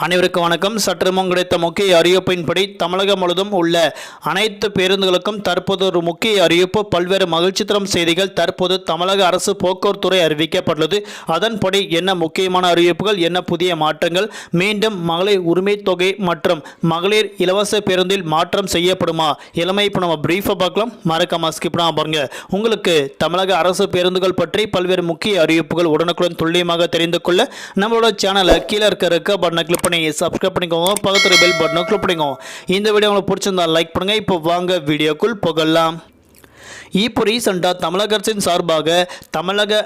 அனைவருக்கு வணக்கம். சற்று முன் கிடைத்த முக்கிய அறிவிப்பின்படி தமிழகம் முழுவதும் உள்ள அனைத்து பேருந்துகளுக்கும் தற்போது ஒரு முக்கிய அறிவிப்பு. பல்வேறு மகிழ்ச்சி தரும் செய்திகள் தற்போது தமிழக அரசு போக்குவரத்துறை அறிவிக்கப்பட்டுள்ளது. அதன்படி என்ன முக்கியமான அறிவிப்புகள் என்ன புதிய மாற்றங்கள்? மீண்டும் மகளிர் உரிமை தொகை மற்றும் மகளிர் இலவச பேருந்தில் மாற்றம் செய்யப்படுமா? இளமை இப்போ நம்ம பிரீஃபாக பார்க்கலாம். மறக்காம ஸ்கிப் பாருங்க. உங்களுக்கு தமிழக அரசு பேருந்துகள் பற்றி பல்வேறு முக்கிய அறிவிப்புகள் உடனுக்குடன் துல்லியமாக தெரிந்து கொள்ள நம்மளோட சேனலை கீழே இருக்க இருக்க பட்டனை கிளிக் பண்ணி சப்ஸ்கிரைப் பண்ணிக்கோங்க. பக்கத்தில் பெல் பட்டனை கிளிக் பண்ணிக்கோங்க. இந்த வீடியோ உங்களுக்கு பிடிச்சிருந்தா லைக் பண்ணுங்க. இப்போ வாங்க வீடியோக்குள் போகலாம். இப்போ ரீசெண்டாக தமிழக அரசின் சார்பாக தமிழக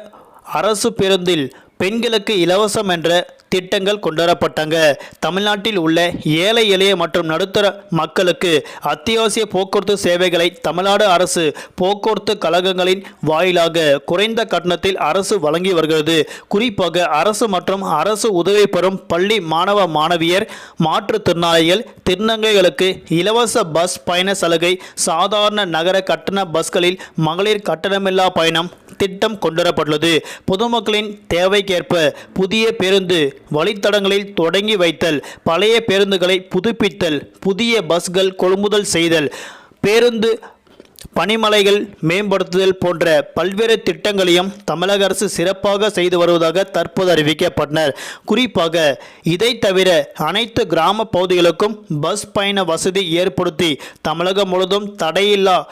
அரசு பேருந்தில் பெண்களுக்கு இலவசம் என்ற திட்டங்கள் கொண்டுவரப்பட்டாங்க. தமிழ்நாட்டில் உள்ள ஏழை எளிய மற்றும் நடுத்தர மக்களுக்கு அத்தியாவசிய போக்குவரத்து சேவைகளை தமிழ்நாடு அரசு போக்குவரத்து கழகங்களின் வாயிலாக குறைந்த கட்டணத்தில் அரசு வழங்கி வருகிறது. குறிப்பாக அரசு மற்றும் அரசு உதவி பெறும் பள்ளி மாணவ மாணவியர் மாற்றுத்திறனாளிகள் திருநங்கைகளுக்கு இலவச பஸ் பயண சலுகை சாதாரண நகர கட்டண பஸ்களில் மகளிர் கட்டணமில்லா பயணம் திட்டம் கொண்டுவரப்பட்டுள்ளது. பொதுமக்களின் தேவைக்கேற்ப புதிய பேருந்து வழித்தடங்களில் தொடங்கி வைத்தல் பழைய பேருந்துகளை புதுப்பித்தல் புதிய பஸ்கள் கொள்முதல் செய்தல் பேருந்து பனிமலைகள் மேம்படுத்துதல் போன்ற பல்வேறு திட்டங்களையும் தமிழக அரசு சிறப்பாக செய்து வருவதாக தற்போது அறிவிக்கப்பட்டனர். குறிப்பாக இதை தவிர அனைத்து கிராம பகுதிகளுக்கும் பஸ் பயண வசதி ஏற்படுத்தி தமிழகம் முழுவதும் தடையில்லா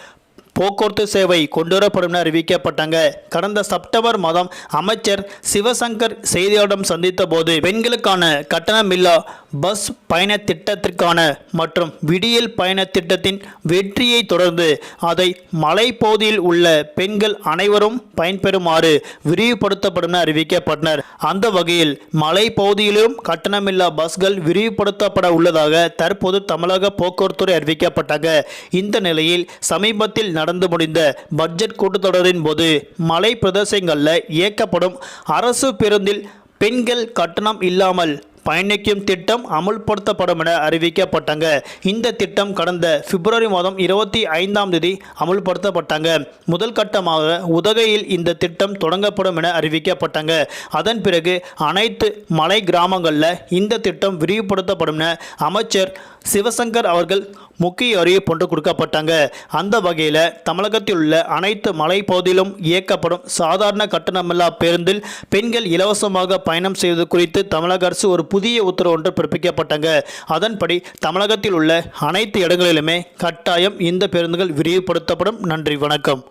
போக்குவரத்து சேவை கொண்டுவரப்படும் என அறிவிக்கப்பட்டாங்க. கடந்த செப்டம்பர் மாதம் அமைச்சர் சிவசங்கர் செய்தியாளரிடம் சந்தித்த போது பெண்களுக்கான கட்டணமில்லா பஸ் பயண திட்டத்திற்கான மற்றும் விடியல் பயண திட்டத்தின் வெற்றியை தொடர்ந்து அதை மலைப்பகுதியில் உள்ள பெண்கள் அனைவரும் பயன்பெறுமாறு விரிவுபடுத்தப்படும் அறிவிக்கப்பட்டனர். அந்த வகையில் மலைப்பகுதியிலும் கட்டணமில்லா பஸ்கள் விரிவுபடுத்தப்பட உள்ளதாக தற்போது தமிழக போக்குவரத்துறை அறிவிக்கப்பட்டாங்க இந்த நிலையில் சமீபத்தில் நடந்து முடிந்த பட்ஜெட் கூட்டத்தொடரின் போது மலை பிரதேசங்களில் இயக்கப்படும் அரசு பேருந்தில் பெண்கள் கட்டணம் இல்லாமல் பயணிக்கும் திட்டம் அமுல்படுத்தப்படும் என அறிவிக்கப்பட்டாங்க. இந்த திட்டம் கடந்த பிப்ரவரி மாதம் இருபத்தி ஐந்தாம் தேதி அமுல்படுத்தப்பட்டாங்க. முதல் கட்டமாக உதகையில் இந்த திட்டம் தொடங்கப்படும் என அறிவிக்கப்பட்டாங்க. அதன் பிறகு அனைத்து மலை கிராமங்களில் இந்த திட்டம் விரிவுபடுத்தப்படும் என அமைச்சர் சிவசங்கர் அவர்கள் முக்கிய அறிவிப்பு ஒன்று கொடுக்கப்பட்டாங்க. அந்த வகையில் தமிழகத்தில் உள்ள அனைத்து மலைப்பகுதியிலும் இயக்கப்படும் சாதாரண கட்டணமில்லா பேருந்தில் பெண்கள் இலவசமாக பயணம் செய்வது குறித்து தமிழக அரசு ஒரு புதிய உத்தரவு ஒன்று பிறப்பிக்கப்பட்டங்க. அதன்படி தமிழகத்தில் உள்ள அனைத்து இடங்களிலுமே கட்டாயம் இந்த பேருந்துகள் விரிவுபடுத்தப்படும். நன்றி வணக்கம்.